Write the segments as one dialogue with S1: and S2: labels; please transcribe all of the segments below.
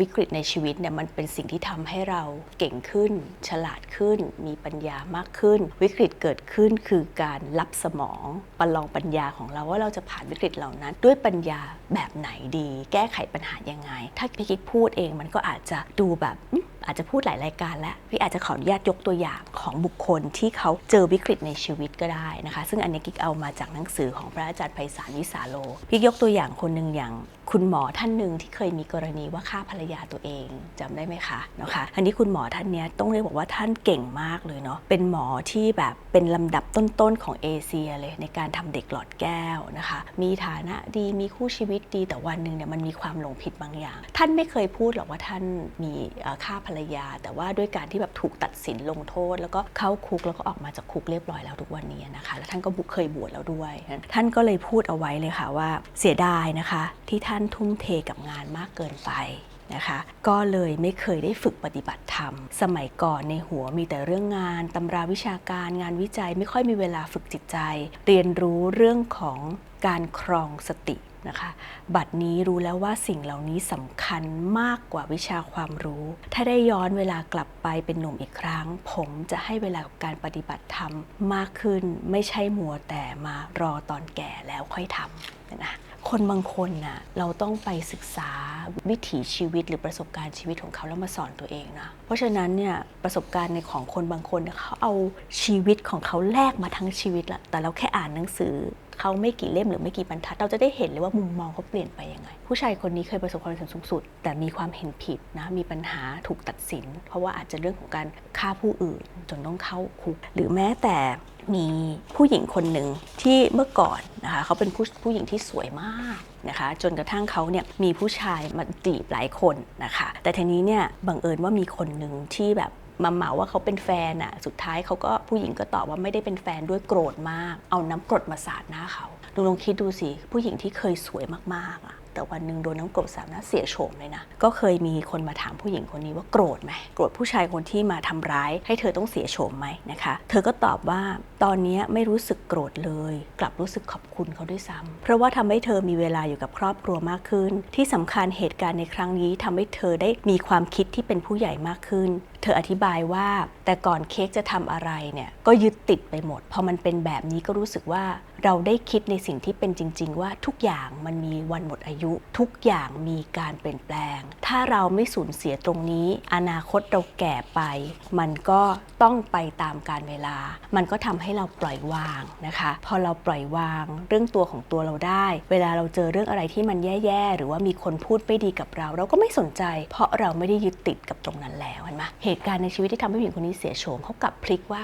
S1: วิกฤตในชีวิตเนี่ยมันเป็นสิ่งที่ทำให้เราเก่งขึ้น ฉลาดขึ้น มีปัญญามากขึ้น วิกฤตเกิดขึ้นคือการรับสมองประลองปัญญาของเราว่าเราจะผ่านวิกฤตเหล่านั้น ด้วยปัญญาแบบไหนดี แก้ไขปัญหายังไง ถ้าพี่คิดพูดเองมันก็อาจจะดูแบบ อาจจะพูดหลายรายการแล้วพี่อาจจะขออนุญาตยกตัวอย่างของบุคคลที่เขาเจอวิกฤตในชีวิตก็ได้นะคะ ซึ่งอันนี้กิ๊กเอามาจากหนังสือของพระอาจารย์ไพศาลวิสาโล พี่ยกตัวอย่างคนหนึ่งอย่างคุณหมอท่านหนึ่งที่เคยมีกรณีว่าฆ่าภรรยาตัวเองจำได้ไหมคะนะคะอันนี้คุณหมอท่านเนี้ยต้องเรียกบอกว่าท่านเก่งมากเลยเนาะเป็นหมอที่แบบเป็นลำดับต้นๆของเอเชียเลยในการทำเด็กหลอดแก้วนะคะ มีฐานะดีมีคู่ชีวิตดีแต่วันหนึ่งเนี่ยมันมีความหลงผิดบางอย่าง ท่านไม่เคยพูดหรอกว่าท่านมีฆ่าภรรยา แต่ว่าด้วยการที่แบบถูกตัดสินลงโทษ แล้วก็เข้าคุกแล้วก็ออกมาจากคุกเรียบร้อยแล้วทุกวันนี้นะคะ แล้วท่านก็บุเคยบวชแล้วด้วย ท่านก็เลยพูดเอาไว้เลยค่ะว่าเสียดายนะคะ ที่ท่านทุ่มเทกับงานมากเกินไปนะคะก็เลยไม่เคยได้ฝึกปฏิบัติธรรม สมัยก่อนในหัวมีแต่เรื่องงานตำราวิชาการงานวิจัยไม่ค่อยมีเวลาฝึกจิตใจ เรียนรู้เรื่องของการครองสติ นะคะ บัดนี้รู้แล้วว่าสิ่งเหล่านี้สำคัญมากกว่าวิชาความรู้ ถ้าได้ย้อนเวลากลับไปเป็นหนุ่มอีกครั้ง ผมจะให้เวลากับการปฏิบัติธรรมมากขึ้น ไม่ใช่มัวแต่มารอตอนแก่แล้วค่อยทำนะคนบางคนน่ะเราต้องไปศึกษาวิถีชีวิตหรือประสบการณ์ชีวิตของเขาแล้วมาสอนตัวเองนะ เพราะฉะนั้นเนี่ยประสบการณ์ในของคนบางคนเขาเอาชีวิตของเขาแลกมาทั้งชีวิตละแต่เราแค่อ่านหนังสือ เขาไม่กี่เล่มหรือไม่กี่บรรทัด เราจะได้เห็นเลยว่ามุมมองเขาเปลี่ยนไปยังไง ผู้ชายคนนี้เคยประสบความสำเร็จสูงสุด แต่มีความเห็นผิดนะมีปัญหาถูกตัดสิน เพราะว่าอาจจะเรื่องของการฆ่าผู้อื่นจนต้องเข้าคุก หรือแม้แต่มีผู้หญิงคนหนึ่งที่เมื่อก่อนนะคะเขาเป็นผู้ผู้หญิงที่สวยมากนะคะจนกระทั่งเขาเนี่ยมีผู้ชายมาจีบหลายคนนะคะแต่ทีนี้เนี่ยบังเอิญว่ามีคนหนึ่งที่แบบ มาเหมาว่าเขาเป็นแฟนอะสุดท้ายเขาก็ผู้หญิงก็ตอบว่าไม่ได้เป็นแฟนด้วยโกรธมาก เอาน้ำกรดมาสาดหน้าเขาลองลองคิดดูสิผู้หญิงที่เคยสวยมากๆอะแต่วันหนึ่งโดนน้ำกรดสาดหน้าเสียโฉมเลยนะก็เคยมีคนมาถามผู้หญิงคนนี้ว่าโกรธไหมโกรธผู้ชายคนที่มาทำร้าย ให้เธอต้องเสียโฉมไหมนะคะ เธอก็ตอบว่าตอนนี้ไม่รู้สึกโกรธเลย กลับรู้สึกขอบคุณเขาด้วยซ้ำเพราะว่าทำให้เธอมีเวลาอยู่กับครอบครัวมากขึ้น ที่สำคัญเหตุการณ์ในครั้งนี้ทำให้เธอได้มีความคิดที่เป็นผู้ใหญ่มากขึ้น เธออธิบายว่าแต่ก่อนเค้กจะทำอะไรเนี่ยก็ยึดติดไปหมด พอมันเป็นแบบนี้ก็รู้สึกว่าเราได้คิดในสิ่งที่เป็นจริง ๆ ว่าทุกอย่างมันมีวันหมดอายุ ทุกอย่างมีการเปลี่ยนแปลง ถ้าเราไม่สูญเสียตรงนี้ อนาคตเราแก่ไป มันก็ต้องไปตามการเวลา มันก็ทำให้เราปล่อยวางนะคะ พอเราปล่อยวางเรื่องตัวของตัวเราได้ เวลาเราเจอเรื่องอะไรที่มันแย่ๆหรือว่ามีคนพูดไม่ดีกับเรา เราก็ไม่สนใจ เพราะเราไม่ได้ยึดติดกับตรงนั้นแล้วเห็นไหมเหตุการณ์ในชีวิตที่ทำให้ผู้หญิงคนนี้เสียโฉมเขากลับพลิกว่า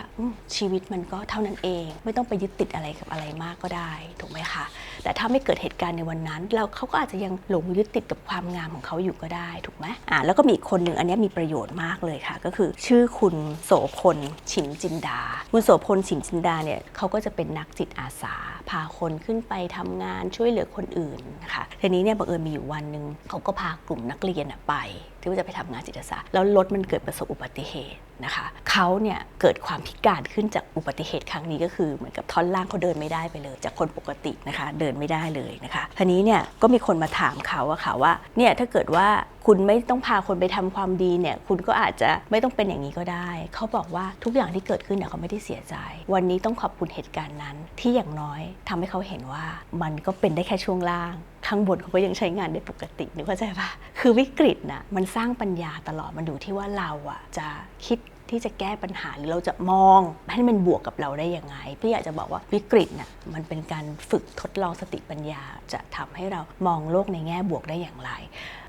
S1: ชีวิตมันก็เท่านั้นเอง ไม่ต้องไปยึดติดอะไรกับอะไรมากก็ได้ถูกไหมคะแต่ถ้าไม่เกิดเหตุการณ์ในวันนั้นเราเขาก็อาจจะยังหลงยึดติดกับความงามของเขาอยู่ก็ได้ถูกไหมอ่าแล้วก็มีอีกคนหนึ่งอันนี้มีประโยชน์มากเลยค่ะ ก็คือชื่อคุณโสพลฉิมจินดา คุณโสพลฉิมจินดาเนี่ยเขาก็จะเป็นนักจิตอาสา พาคนขึ้นไปทำงานช่วยเหลือคนอื่นนะคะทีนี้เนี่ยบังเอิญมีอยู่วันหนึ่งเขาก็พากลุ่มนักเรียนไป ที่ว่าจะไปทำงานจิตอาสาแล้วรถมันเกิดประสบอุบัติเหตุนะคะเขาเนี่ยเกิดความพิการขึ้นจากอุบัติเหตุครั้งนี้ก็คือเหมือนกับท่อนล่างเขาเดินไม่ได้ไปเลย จากคนปกตินะคะเดินไม่ได้เลยนะคะทีนี้เนี่ยก็มีคนมาถามเขาอะค่ะว่าเนี่ยถ้าเกิดว่าคุณไม่ต้องพาคนไปทำความดีเนี่ย คุณก็อาจจะไม่ต้องเป็นอย่างนี้ก็ได้ เขาบอกว่าทุกอย่างที่เกิดขึ้นเนี่ยเขาไม่ได้เสียใจ วันนี้ต้องขอบคุณเหตุการณ์นั้น ที่อย่างน้อยทำให้เขาเห็นว่ามันก็เป็นได้แค่ช่วงล่างข้างบนเขาก็ยังใช้งานได้ปกตินึกเข้าใจปะคือวิกฤตน่ะมันสร้างปัญญาตลอดมันอยู่ที่ว่าเราอะจะคิดที่จะแก้ปัญหาหรือเราจะมองให้มันบวกกับเราได้ยังไงพี่อยากจะบอกว่าวิกฤตน่ะมันเป็นการฝึกทดลองสติปัญญาจะทำให้เรามองโลกในแง่บวกได้อย่างไร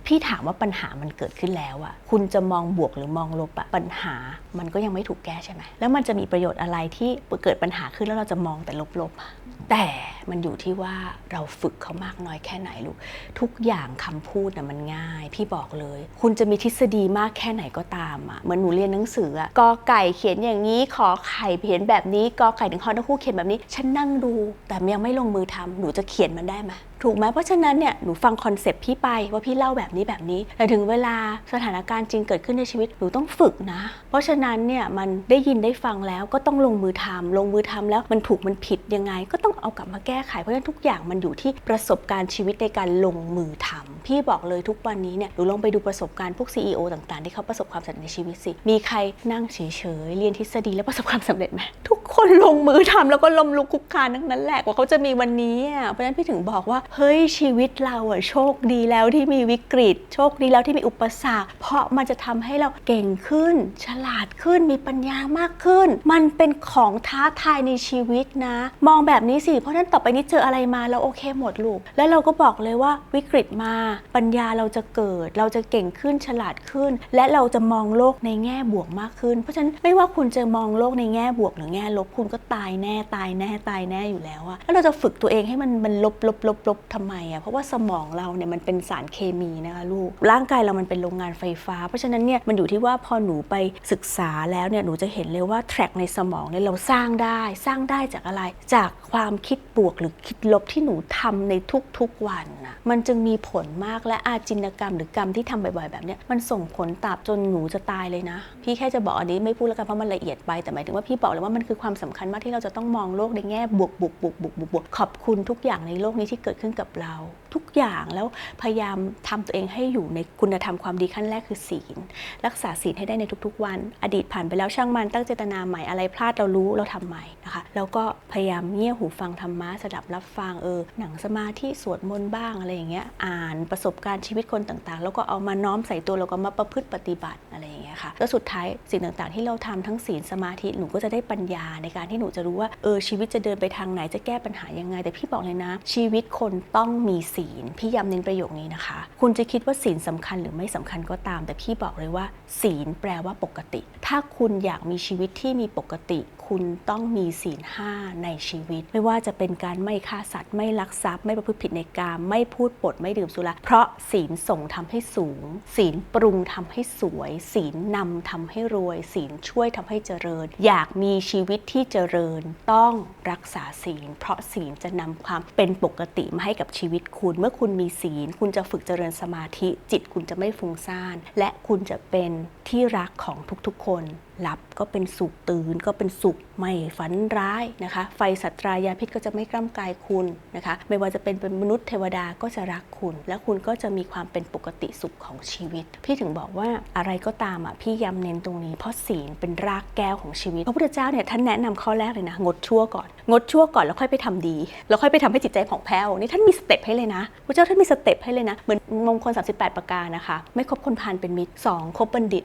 S1: พี่ถามว่าปัญหามันเกิดขึ้นแล้วอะคุณจะมองบวกหรือมองลบอะปัญหามันก็ยังไม่ถูกแก้ใช่ไหมแล้วมันจะมีประโยชน์อะไรที่เกิดปัญหาขึ้นแล้วเราจะมองแต่ลบๆอะแต่มันอยู่ที่ว่าเราฝึกเขามากน้อยแค่ไหนลูกทุกอย่างคำพูดนะมันง่าย พี่บอกเลย คุณจะมีทฤษฎีมากแค่ไหนก็ตามอะเหมือนหนูเรียนหนังสืออะกอไก่เขียนอย่างนี้ขอไข่เขียนแบบนี้กอไก่ถึงฮอนคู่เขียนแบบนี้ ฉันนั่งดู แต่ยังไม่ลงมือทำหนูจะเขียนมันได้ไหม ถูกไหมเพราะฉะนั้นเนี่ยหนูฟังคอนเซปต์พี่ไปว่าพี่เล่าแบบนี้แบบนี้ แต่ถึงเวลาสถานการณ์จริงเกิดขึ้นในชีวิตหนูต้องฝึกนะ เพราะฉะนั้นเนี่ยมันได้ยินได้ฟังแล้วก็ต้องลงมือทำลงมือทำแล้วมันถูกมันผิดยังไง ก็ต้องเอากลับมาแก้ไขเพราะฉะนั้นทุกอย่างมันอยู่ที่ประสบการณ์ชีวิตในการลงมือทำพี่บอกเลยทุกวันนี้เนี่ยหนูลองไปดูประสบการณ์พวก CEO ต่างๆ ที่เขาประสบความสำเร็จในชีวิตสิมีใครนั่งเฉยๆเรียนทฤษฎีแล้วประสบความสำเร็จไหมทุก คนลงมือทำแล้วก็ล้มลุกคุกคานทั้งนั้นแหละกว่าเขาจะมีวันนี้อะเพราะฉะนั้นพี่ถึงบอกว่าเฮ้ยชีวิตเราอะโชคดีแล้วที่มีวิกฤต โชคดีแล้วที่มีอุปสรรค เพราะมันจะทำให้เราเก่งขึ้น ฉลาดขึ้นมีปัญญามากขึ้น มันเป็นของท้าทายในชีวิตนะ มองแบบนี้สิเพราะฉะนั้นต่อไปนี้เจออะไรมาเราโอเคหมดลูกแล้วเราก็บอกเลยว่าวิกฤตมาปัญญาเราจะเกิด เราจะเก่งขึ้นฉลาดขึ้น และเราจะมองโลกในแง่บวกมากขึ้น เพราะฉะนั้นไม่ว่าคุณจะมองโลกในแง่บวกหรือแง่ลบคุณก็ตายแน่ตายแน่ตายแน่อยู่แล้วอะแล้วเราจะฝึกตัวเองให้มันมันลบลบลบลบทำไมอะเพราะว่าสมองเราเนี่ยมันเป็นสารเคมีนะคะลูกร่างกายเรามันเป็นโรงงานไฟฟ้า เพราะฉะนั้นเนี่ยมันอยู่ที่ว่าพอหนูไปศึกษาแล้วเนี่ยหนูจะเห็นเลยว่าแทร็กในสมองเนี่ยเราสร้างได้สร้างได้จากอะไร จากความคิดบวกหรือคิดลบที่หนูทำในทุกๆวันนะมันจึงมีผลมากและอาจินกรรม หรือกรรมที่ทำบ่อยๆ แบบเนี้ยมันส่งผลตราบจนหนูจะตายเลยนะ พี่แค่จะบอกอันนี้ไม่พูดแล้วกันเพราะมันละเอียดไปแต่หมายถึงว่าพี่บอกเลยว่ามันคือความสำคัญมากที่เราจะต้องมองโลกในแง่บวกบวกบวกบวกบวกบวกขอบคุณทุกอย่างในโลกนี้ที่เกิดขึ้นกับเรา ทุกอย่างแล้วพยายามทำตัวเองให้อยู่ในคุณธรรมความดีขั้นแรกคือศีล รักษาศีลให้ได้ในทุกๆวัน อดีตผ่านไปแล้วช่างมันตั้งเจตนาใหม่อะไรพลาดเรารู้เราทำใหม่นะคะแล้วก็พยายามเงี่ยหูฟังธรรมะสดับรับฟังเออหนังสมาธิสวดมนต์บ้างอะไรอย่างเงี้ยอ่านประสบการณ์ชีวิตคนต่างๆ แล้วก็เอามาน้อมใส่ตัวแล้วก็มาประพฤติปฏิบัติอะไรอย่างเงี้ยค่ะแล้วสุดท้ายสิ่งต่างๆ ที่เราทำทั้งศีลสมาธิหนูก็จะได้ปัญญาในการที่หนูจะรู้ว่าเออชีวิตจะเดินไปทางไหนจะแก้ปัญหายังไง แต่พี่บอกเลยนะ ชีวิตคนต้องมีศีลพี่ย้ำเน้นประโยคนี้นะคะ คุณจะคิดว่าศีลสำคัญหรือไม่สำคัญก็ตาม แต่พี่บอกเลยว่า ศีลแปลว่าปกติ ถ้าคุณอยากมีชีวิตที่มีปกติ คุณต้องมีศีลห้าในชีวิต ไม่ว่าจะเป็นการไม่ฆ่าสัตว์ ไม่ลักทรัพย์ ไม่ประพฤติผิดในกามไม่พูดปดไม่ดื่มสุราเพราะศีลส่งทำให้สูง ศีลปรุงทำให้สวย ศีลนำทำให้รวย ศีลช่วยทำให้เจริญ อยากมีชีวิตที่เจริญต้องรักษาศีล เพราะศีลจะนำความเป็นปกติมาให้กับชีวิตคุณ เมื่อคุณมีศีล คุณจะฝึกเจริญสมาธิ จิตคุณจะไม่ฟุ้งซ่าน และคุณจะเป็นที่รักของทุกๆคน หลับก็เป็นสุขตื่นก็เป็นสุขไม่ฝันร้ายนะคะ ไฟสัตรายาพิษก็จะไม่กล้ำกายคุณนะคะ ไม่ว่าจะเป็นเป็นมนุษย์เทวดาก็จะรักคุณ และคุณก็จะมีความเป็นปกติสุขของชีวิต พี่ถึงบอกว่าอะไรก็ตามอะพี่ย้ำเน้นตรงนี้ เพราะศีลเป็นรากแก้วของชีวิตพระพุทธเจ้าเนี่ยท่านแนะนำข้อแรกเลยนะงดชั่วก่อน งดชั่วก่อนแล้วค่อยไปทำดี แล้วค่อยไปทำให้จิตใจผ่องแผ้วนี่ท่านมีสเต็ปให้เลยนะพระเจ้าท่านมีสเต็ปให้เลยนะเหมือนมงคล38 ประการนะคะ ไม่คบคนพาลเป็นมิตรสองคบบัณฑิต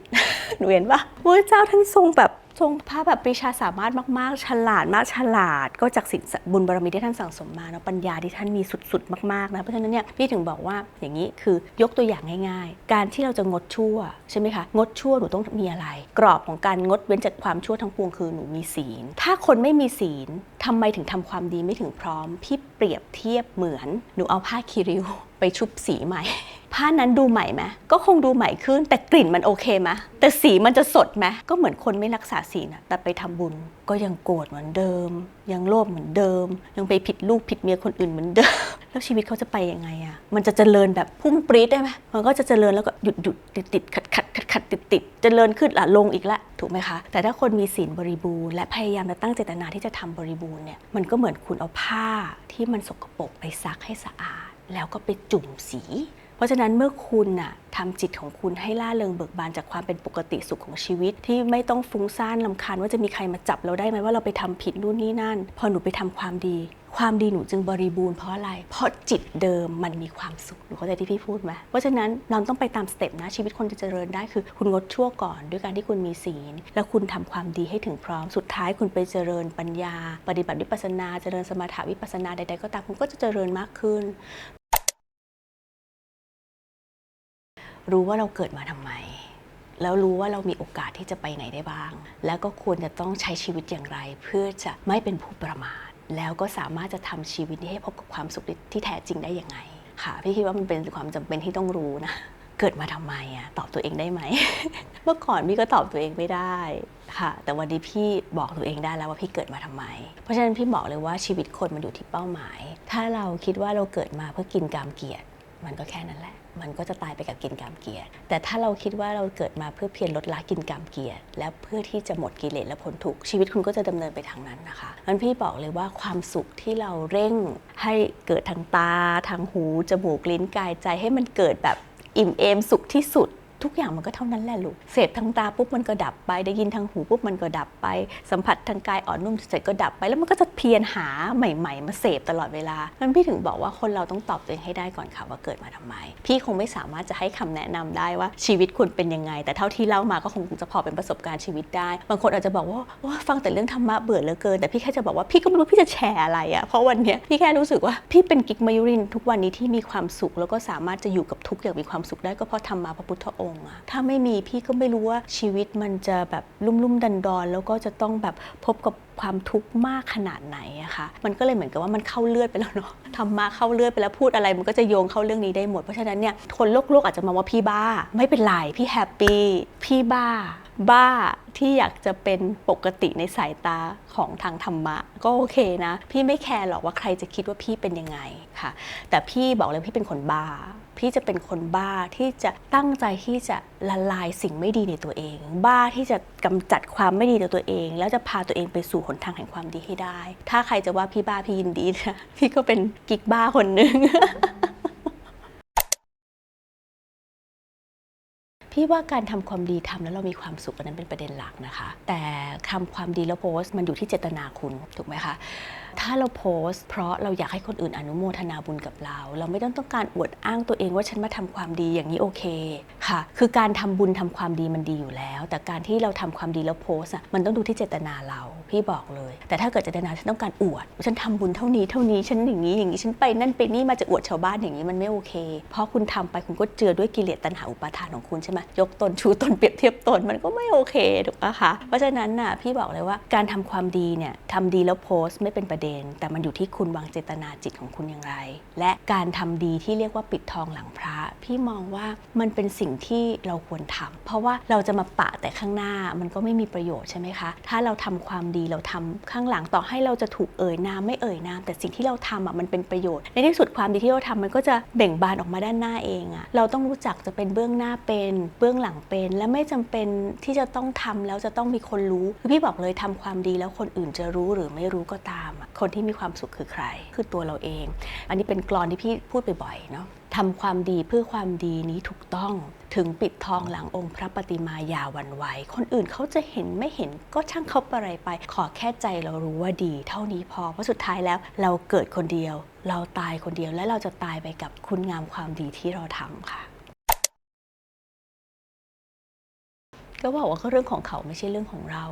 S1: หนูเห็นปะพระเจ้าท่านทรงแบบทรงพระแบบปรีชาสามารถมาก ๆ ฉลาดมากฉลาด ก็จากสินบุญบารมีที่ท่านสั่งสมมาเนาะปัญญาที่ท่านมีสุด ๆ มาก ๆ นะ เพราะฉะนั้นเนี่ยพี่ถึงบอกว่าอย่างนี้คือยกตัวอย่างง่าย ๆ การที่เราจะงดชั่วใช่ไหมคะ งดชั่วหนูต้องมีอะไร กรอบของการงดเว้นจากความชั่วทั้งปวงคือหนูมีศีล ถ้าคนไม่มีศีลทำไมถึงทำความดีไม่ถึงพร้อม พี่เปรียบเทียบเหมือนหนูเอาผ้าคีริวไปชุบสีใหม่ ผ้านั้นดูใหม่ไหมก็คงดูใหม่ขึ้น แต่กลิ่นมันโอเคไหมแต่สีมันจะสดไหมก็เหมือนคนไม่รักษาศีลอะแต่ไปทำบุญ ก็ยังโกรธเหมือนเดิม ยังโลภเหมือนเดิม ยังไปผิดลูกผิดเมียคนอื่นเหมือนเดิม แล้วชีวิตเขาจะไปยังไงอะมันจะเจริญแบบพุ่งปรี๊ดได้ไหมมันก็จะเจริญแล้วก็หยุดหยุดติดติดขัดขัดขัดขัดติดติดเจริญขึ้นละลงอีกละถูกไหมคะ แต่ถ้าคนมีศีลบริบูรณ์และพยายามจะตั้งเจตนาที่จะทำบริบูรณ์เนี่ยมันก็เหมือนคุณเอาผ้าที่มันสกปรกไปซักให้สะอาด แล้วก็ไปจุ่มสี เพราะฉะนั้นเมื่อคุณน่ะทำจิตของคุณให้ล่าเริงเบิกบานจากความเป็นปกติสุขของชีวิต ที่ไม่ต้องฟุ้งซ่านลำคาญว่าจะมีใครมาจับเราได้ไหมว่าเราไปทำผิดนู่นนี่นั่น พอหนูไปทำความดี ความดีหนูจึงบริบูรณ์เพราะอะไร เพราะจิตเดิมมันมีความสุขหนูเข้าใจที่พี่พูดไหมเพราะฉะนั้นเราต้องไปตามสเต็ปนะชีวิตคนจะเจริญได้คือคุณงดชั่วก่อนด้วยการที่คุณมีศีล แล้วคุณทำความดีให้ถึงพร้อมสุดท้ายคุณไปเจริญปัญญา ปฏิบัติวิปัสนา เจริญสมถะวิปัสนาใดๆก็ตามคุณก็จะเจริญมากขึ้น รู้ว่าเราเกิดมาทำไมแล้วรู้ว่าเรามีโอกาสที่จะไปไหนได้บ้าง แล้วก็ควรจะต้องใช้ชีวิตอย่างไร เพื่อจะไม่เป็นผู้ประมาท แล้วก็สามารถจะทำชีวิตนี้ให้พบกับความสุขที่แท้จริงได้ยังไง ค่ะ พี่คิดว่ามันเป็นความจำเป็นที่ต้องรู้นะ เกิดมาทำไมอะตอบตัวเองได้ไหม เมื่อก่อนพี่ก็ตอบตัวเองไม่ได้ค่ะ แต่วันนี้พี่บอกตัวเองได้แล้วว่าพี่เกิดมาทำไม เพราะฉะนั้นพี่บอกเลยว่าชีวิตคนมันอยู่ที่เป้าหมาย ถ้าเราคิดว่าเราเกิดมาเพื่อกินกามเกียรติ มันก็แค่นั้นแหละ มันก็จะตายไปกับกินกามเกียรติแต่ถ้าเราคิดว่าเราเกิดมาเพื่อเพียรลดละกินกามเกียรติและเพื่อที่จะหมดกิเลสและพ้นทุกข์ชีวิตคุณก็จะดำเนินไปทางนั้นนะคะมันพี่บอกเลยว่าความสุขที่เราเร่งให้เกิดทางตาทางหูจมูกลิ้นกายใจให้มันเกิดแบบอิ่มเอมสุขที่สุด ทุกอย่างมันก็เท่านั้นแหละลูก เสพทางตาปุ๊บมันก็ดับไป ได้ยินทางหูปุ๊บมันก็ดับไป สัมผัสทางกายอ่อนนุ่มเสร็จก็ดับไป แล้วมันก็จะเพียรหาใหม่ ๆ มาเสพตลอดเวลานั้นพี่ถึงบอกว่าคนเราต้องตอบตัวเองให้ได้ก่อนค่ะว่าเกิดมาทำไม พี่คงไม่สามารถจะให้คำแนะนำได้ว่าชีวิตคุณเป็นยังไง แต่เท่าที่เล่ามาก็คงจะพอเป็นประสบการณ์ชีวิตได้ บางคนอาจจะบอกว่าว่าฟังแต่เรื่องธรรมะเบื่อเหลือเกิน แต่พี่แค่จะบอกว่าพี่ก็ไม่รู้พี่จะแชร์อะไรอะเพราะวันนี้พี่แค่รู้สึกว่าพี่เป็นกิกมายุรินทุกวันนี้ที่มีความสุขแล้วก็สามารถจะอยู่กับทุกอย่างมีความสุขได้ก็เพราะธรรมะพระพุทธองค์อะถ้าไม่มีพี่ก็ไม่รู้ว่าชีวิตมันจะแบบลุ่มๆดันดอนแล้วก็จะต้องแบบพบกับความทุกข์มากขนาดไหนอะค่ะมันก็เลยเหมือนกับว่ามันเข้าเลือดไปแล้วเนาะธรรมะเข้าเลือดไปแล้วพูดอะไรมันก็จะโยงเข้าเรื่องนี้ได้หมด เพราะฉะนั้นเนี่ยคนโลกโลกอาจจะมองว่าพี่บ้า ไม่เป็นไรพี่แฮปปี้พี่บ้า บ้าที่อยากจะเป็นปกติในสายตาของทางธรรมะ ก็โอเคนะ พี่ไม่แคร์หรอกว่าใครจะคิดว่าพี่เป็นยังไงค่ะ แต่พี่บอกเลยพี่เป็นคนบ้า พี่จะเป็นคนบ้าที่จะตั้งใจที่จะละลายสิ่งไม่ดีในตัวเอง บ้าที่จะกำจัดความไม่ดีในตัวเอง แล้วจะพาตัวเองไปสู่หนทางแห่งความดีให้ได้ ถ้าใครจะว่าพี่บ้าพี่ยินดีนะพี่ก็เป็นกิ๊กบ้าคนหนึ่งพี่ว่าการทำความดีทำแล้วเรามีความสุขอันนั้นเป็นประเด็นหลักนะคะ แต่ทำความดีแล้วโพสต์มันอยู่ที่เจตนาคุณถูกไหมคะ ถ้าเราโพสต์ เพราะเราอยากให้คนอื่นอนุโมทนาบุญกับเรา เราไม่ต้องต้องการอวดอ้างตัวเองว่าฉันมาทำความดีอย่างนี้โอเคค่ะ คือการทำบุญทำความดีมันดีอยู่แล้ว แต่การที่เราทำความดีแล้วโพสต์อะมันต้องดูที่เจตนาเราพี่บอกเลย แต่ถ้าเกิดเจตนาฉันต้องการอวด ฉันทำบุญเท่านี้เท่านี้ฉันอย่างนี้อย่างนี้ฉันไปนั่นไปนี่มาจะอวดชาวบ้านอย่างนี้มันไม่โอเค เพราะคุณทำไปคุณก็เจือด้วยกิเลสตัณหาอุปาทานของคุณใช่ไหมยกตนชูตนเปรียบเทียบตนมันก็ไม่โอเคถูกปะคะเพราะฉะนั้นน่ะพี่บอกเลยว่าการทำความดีเนี่ยทำดีแล้วโพสต์ไม่เป็นประเด็นแต่มันอยู่ที่คุณวางเจตนาจิตของคุณอย่างไร และการทำดีที่เรียกว่าปิดทองหลังพระ พี่มองว่ามันเป็นสิ่งที่เราควรทำเพราะว่าเราจะมาปะแต่ข้างหน้ามันก็ไม่มีประโยชน์ใช่ไหมคะ ถ้าเราทำความดีเราทำข้างหลังต่อให้เราจะถูกเอ่ยนามไม่เอ่ยนาม แต่สิ่งที่เราทำอะมันเป็นประโยชน์ ในที่สุดความดีที่เราทำมันก็จะเบ่งบานออกมาด้านหน้าเองอะเราต้องรู้จักจะเป็นเบื้องหน้าเป็นเบื้องหลังเป็น และไม่จำเป็นที่จะต้องทำแล้วจะต้องมีคนรู้คือพี่บอกเลยทำความดีแล้วคนอื่นจะรู้หรือไม่รู้ก็ตามอะคนที่มีความสุขคือใคร คือตัวเราเอง อันนี้เป็นกลอนที่พี่พูดบ่อยๆเนาะทำความดีเพื่อความดีนี้ถูกต้องถึงปิดทองหลังองค์พระปฏิมายาวันไหวคนอื่นเขาจะเห็นไม่เห็นก็ช่างเขาปะไรไป ขอแค่ใจเรารู้ว่าดี เท่านี้พอเพราะสุดท้ายแล้วเราเกิดคนเดียว เราตายคนเดียวและเราจะตายไปกับคุณงามความดีที่เราทำค่ะ ก็บอกว่าก็เรื่องของเขาไม่ใช่เรื่องของเรา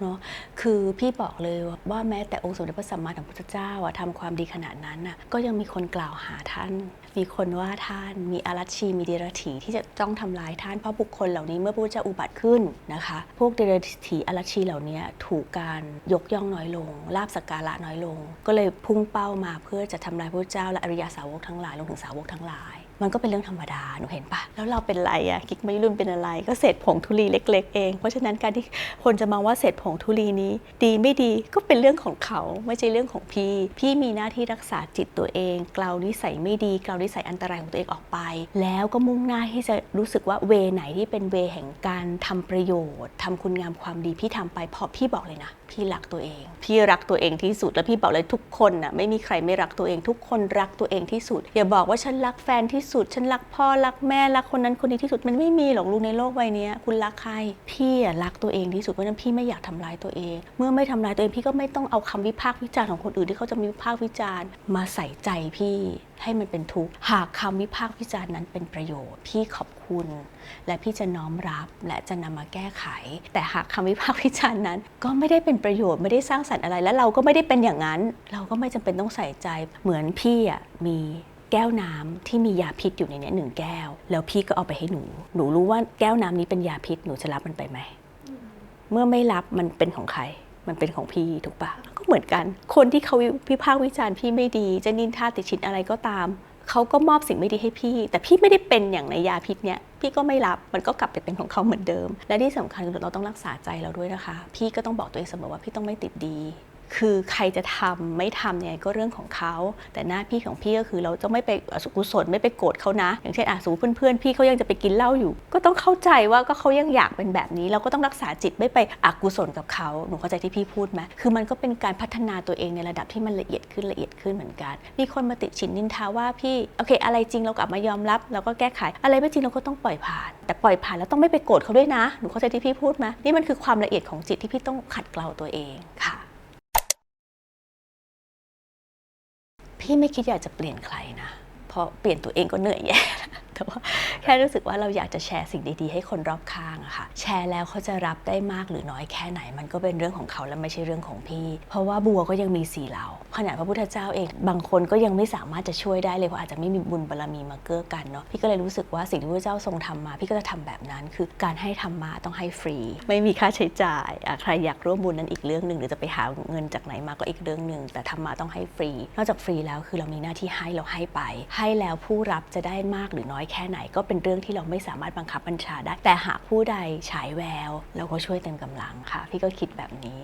S1: เนาะคือพี่บอกเลยว่าแม้แต่องค์สมเด็จพระสัมมาสัมพุทธเจ้าอะทำความดีขนาดนั้นน่ะก็ยังมีคนกล่าวหาท่าน มีคนว่าท่านมีอารัชชีมีเดรัจฉีที่จะต้องทำลายท่านเพราะบุคคลเหล่านี้เมื่อพระพุทธเจ้าอุบัติขึ้นนะคะ พวกเดรัจฉีอารัชชีเหล่านี้ถูกการยกย่องน้อยลงลาบสักการะน้อยลง ก็เลยพุ่งเป้ามาเพื่อจะทำลายพระพุทธเจ้าและอริยาสาวกทั้งหลายรวมถึงสาวกทั้งหลาย มันก็เป็นเรื่องธรรมดา หนูเห็นปะแล้วเราเป็นไรอะกิ๊กไม่รุ่นเป็นอะไร ก็เศษผงธุลีเล็ก ๆ เอง เพราะฉะนั้นการที่คนจะมองว่าเศษผงธุลีนี้ ดีไม่ดีก็เป็นเรื่องของเขาไม่ใช่เรื่องของพี่ พี่มีหน้าที่รักษาจิตตัวเองกลานิสัยไม่ดีกลานิสัยอันตรายของตัวเองออกไป แล้วก็มุ่งหน้าที่จะรู้สึกว่าเวไหนที่เป็นเวแห่งการทำประโยชน์ทำคุณงามความดีพี่ทำไปเพราะพี่บอกเลยนะ พี่รักตัวเอง พี่รักตัวเองที่สุด แล้วพี่บอกเลยทุกคนน่ะไม่มีใครไม่รักตัวเอง ทุกคนรักตัวเองที่สุด อย่าบอกว่าฉันรักแฟนที่สุด ฉันรักพ่อรักแม่รักคนนั้นคนนี้ที่สุด มันไม่มีหรอกลูกในโลกใบนี้คุณรักใคร พี่รักตัวเองที่สุดเพราะนั้นพี่ไม่อยากทำร้ายตัวเอง เมื่อไม่ทำร้ายตัวเองพี่ก็ไม่ต้องเอาคำวิพากษ์วิจารณ์ของคนอื่นที่เขาจะมีวิพากษ์วิจารณ์มาใส่ใจพี่ ให้มันเป็นทุกข์ หากคำวิพากษ์วิจารณ์นั้นเป็นประโยชน์ พี่ขอบคุณ และพี่จะน้อมรับและจะนำมาแก้ไข แต่หากคำวิพากษ์วิจารณ์นั้น ก็ไม่ได้เป็นประโยชน์ไม่ได้สร้างสรรค์อะไร และเราก็ไม่ได้เป็นอย่างนั้น เราก็ไม่จำเป็นต้องใส่ใจ เหมือนพี่อะมีแก้วน้ำที่มียาพิษอยู่ในนี้หนึ่งแก้ว แล้วพี่ก็เอาไปให้หนู หนูรู้ว่าแก้วน้ำนี้เป็นยาพิษหนูจะรับมันไปไหม เมื่อไม่รับมันเป็นของใคร มันเป็นของพี่ถูกปะก็เหมือนกัน คนที่เขาพิพากวิจารณ์พี่ไม่ดีจะนินทาติชินอะไรก็ตามเขาก็มอบสิ่งไม่ดีให้พี่ แต่พี่ไม่ได้เป็นอย่างในยาพิษเนี่ยพี่ก็ไม่รับมันก็กลับไปเป็นของเขาเหมือนเดิม และที่สำคัญคือเราต้องรักษาใจเราด้วยนะคะ พี่ก็ต้องบอกตัวเองเสมอว่าพี่ต้องไม่ติดดี คือใครจะทำไม่ทำเนี่ยก็เรื่องของเขา แต่หน้าพี่ของพี่ก็คือเราจะไม่ไปอสุกุศลไม่ไปโกรธเขานะ อย่างเช่นอะสมมติเพื่อนๆพี่เขายังจะไปกินเหล้าอยู่ ก็ต้องเข้าใจว่าก็เขายังอยากเป็นแบบนี้ เราก็ต้องรักษาจิตไม่ไปอกุศลกับเขาหนูเข้าใจที่พี่พูดไหมคือมันก็เป็นการพัฒนาตัวเองในระดับที่มันละเอียดขึ้นละเอียดขึ้นเหมือนกัน มีคนมาติดฉินนินทาว่าพี่โอเค อะไรจริงเรากลับมายอมรับเราก็แก้ไข อะไรไม่จริงเราก็ต้องปล่อยผ่าน แต่ปล่อยผ่านแล้วต้องไม่ไปโกรธเขาด้วยนะหนูเข้าใจที่พี่พูดไหมนี่มันคือความละเอียดของจิตที่พี่ต้องขัดเกลาตัวเองค่ะ พี่ไม่คิดอยากจะเปลี่ยนใครนะ เพราะเปลี่ยนตัวเองก็เหนื่อยแย่ แต่ว่าแค่รู้สึกว่าเราอยากจะแชร์สิ่งดีๆ ให้คนรอบข้างอะค่ะ แชร์แล้วเขาจะรับได้มากหรือน้อยแค่ไหน มันก็เป็นเรื่องของเขาและไม่ใช่เรื่องของพี่ เพราะว่าบัวก็ยังมีสีเหล่าขนาดพระพุทธเจ้าเองบางคนก็ยังไม่สามารถจะช่วยได้เลยเพราะอาจจะไม่มีบุญบารรมีมาเกื้อกันเนาะพี่ก็เลยรู้สึกว่าสิ่งที่พระเจ้าทรงทำมา พี่ก็จะทำแบบนั้นคือการให้ธรรมะต้องให้ฟรี ไม่มีค่าใช้จ่ายใครอยากร่วมบุญนั้นอีกเรื่องหนึ่งหรือจะไปหาเงินจากไหนมาก็อีกเรื่องหนึ่งแต่ธรรมะต้องให้ฟรี นอกจากฟรีแล้วคือเรามีหน้าที่ให้เราให้ไป ให้แล้วผู้รับจะได้มากหรือน้อยแค่ไหนก็เป็นเรื่องที่เราไม่สามารถบังคับบัญชาได้ แต่หากผู้ใดฉายแวว เราก็ช่วยเต็มกำลังค่ะ พี่ก็คิดแบบนี้